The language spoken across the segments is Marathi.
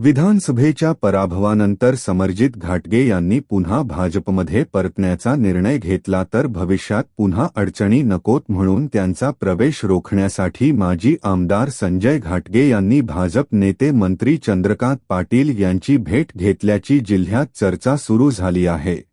विधानसभेच्या पराभवानंतर समरजित घाटगे यांनी पुन्हा भाजपमध्ये परतण्याचा निर्णय घेतला तर भविष्यात पुन्हा अडचणी नकोत म्हणून त्यांचा प्रवेश रोखण्यासाठी माजी आमदार संजय घाटगे यांनी भाजप नेते मंत्री चंद्रकांत पाटील यांची भेट घेतल्याची जिल्ह्यात चर्चा सुरू झाली आहे.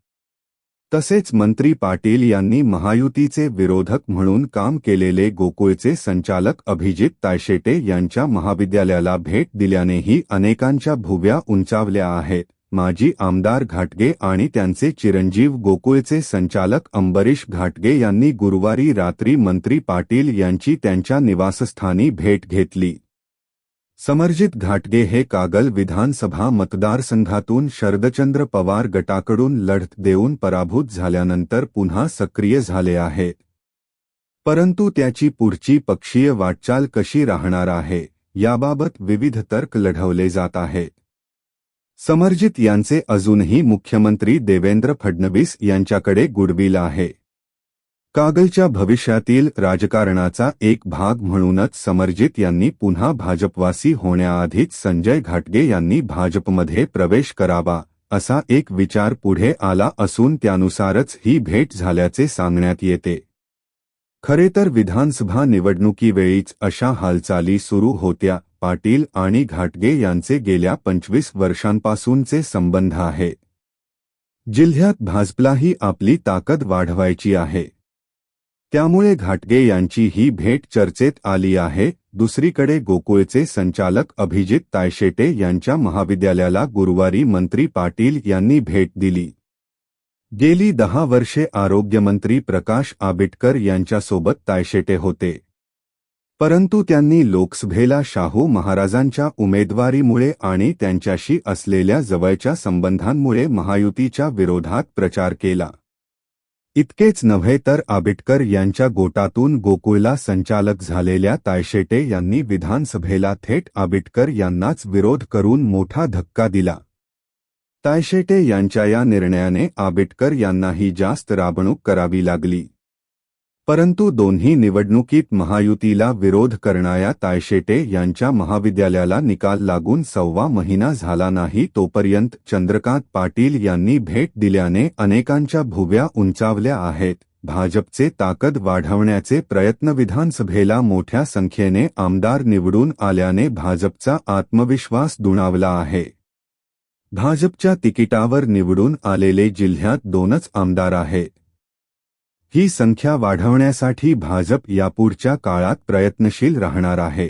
तसेच मंत्री पाटील यांनी महायुतीचे विरोधक म्हणून काम केलेले गोकुळचे संचालक अभिजित तायशेटे यांच्या महाविद्यालयाला भेट दिल्यानेही अनेकांच्या भुव्या उंचावल्या आहेत. माजी आमदार घाटगे आणि त्यांचे चिरंजीव गोकुळचे संचालक अंबरीश घाटगे यांनी गुरुवारी रात्री मंत्री पाटील यांची त्यांच्या निवासस्थानी भेट घेतली. समर्जित घाटगे हे कागल विधानसभा मतदारसंघातून शरदचंद्र पवार गटाकडून लढत देऊन पराभूत झाल्यानंतर पुन्हा सक्रिय झाले आहेत परंतु त्याची पुढची पक्षीय वाटचाल कशी राहणार आहे याबाबत विविध तर्क लढवले जात आहेत समर्जित यांचे अजूनही मुख्यमंत्री देवेंद्र फडणवीस यांच्याकडे गुडविल आहे. कागलच्या भविष्यातील राजकारणाचा एक भाग म्हणूनच समरजित यांनी पुन्हा भाजपवासी होण्याआधीच संजय घाटगे यांनी भाजपमध्ये प्रवेश करावा असा एक विचार पुढे आला असून त्यानुसारच ही भेट झाल्याचे सांगण्यात येते. खरे तर विधानसभा निवडणुकीवेळीच अशा हालचाली सुरू होत्या पाटील आणि घाटगे यांचे गेल्या पंचवीस वर्षांपासूनचे संबंध आहे. जिल्ह्यात भाजपलाही आपली ताकद वाढवायची आहे. त्यामुळे घाटगे यांची ही भेट चर्चेत आली आहे. दुसरीकडे गोकुळचे संचालक अभिजित तायशेटे यांच्या महाविद्यालयाला गुरुवारी मंत्री पाटील यांनी भेट दिली. गेली दहा वर्षे आरोग्यमंत्री प्रकाश आबिटकर यांच्यासोबत तायशेटे होते. परंतु त्यांनी लोकसभेला शाहू महाराजांच्या उमेदवारीमुळे आणि त्यांच्याशी असलेल्या जवळच्या संबंधांमुळे महायुतीच्या विरोधात प्रचार केला. इतकेच नव्हे तर आबिटकर यांच्या गोटातून गोकुळला संचालक झालेल्या तायशेटे यांनी विधानसभेला थेट आबिटकर यांनाच विरोध करून मोठा धक्का दिला. तायशेटे यांच्या या निर्णयाने आबिटकर यांनाही जास्त राबणूक करावी लागली. परंतु दोन्ही निवडणुकीत महायुतीला विरोध करणाऱ्या तायशेटे यांच्या महाविद्यालयाला निकाल लागून सव्वा महिना झाला नाही तोपर्यंत चंद्रकांत पाटील यांनी भेट दिल्याने अनेकांच्या भुव्या उंचावल्या आहेत. भाजपचे ताकद वाढवण्याचे प्रयत्न विधानसभेला मोठ्या संख्येने आमदार निवडून आल्याने भाजपचा आत्मविश्वास दुणावला आहे. भाजपच्या तिकिटावर निवडून आलेले जिल्ह्यात दोनच आमदार आहेत. ही संख्या वाढवण्यासाठी भाजप यापुढच्या काळात प्रयत्नशील राहणार आहे.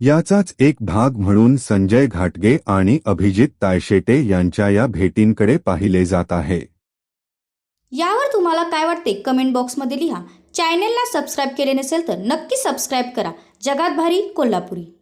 याचाच एक भाग म्हणून संजय घाटगे आणि अभिजित तायशेटे यांच्या या भेटींकडे पाहिले जात आहे. यावर तुम्हाला काय वाटते कमेंट बॉक्समध्ये लिहा. चॅनेलला सबस्क्राईब केले नसेल तर नक्की सबस्क्राईब करा. जगात भारी कोल्हापुरी.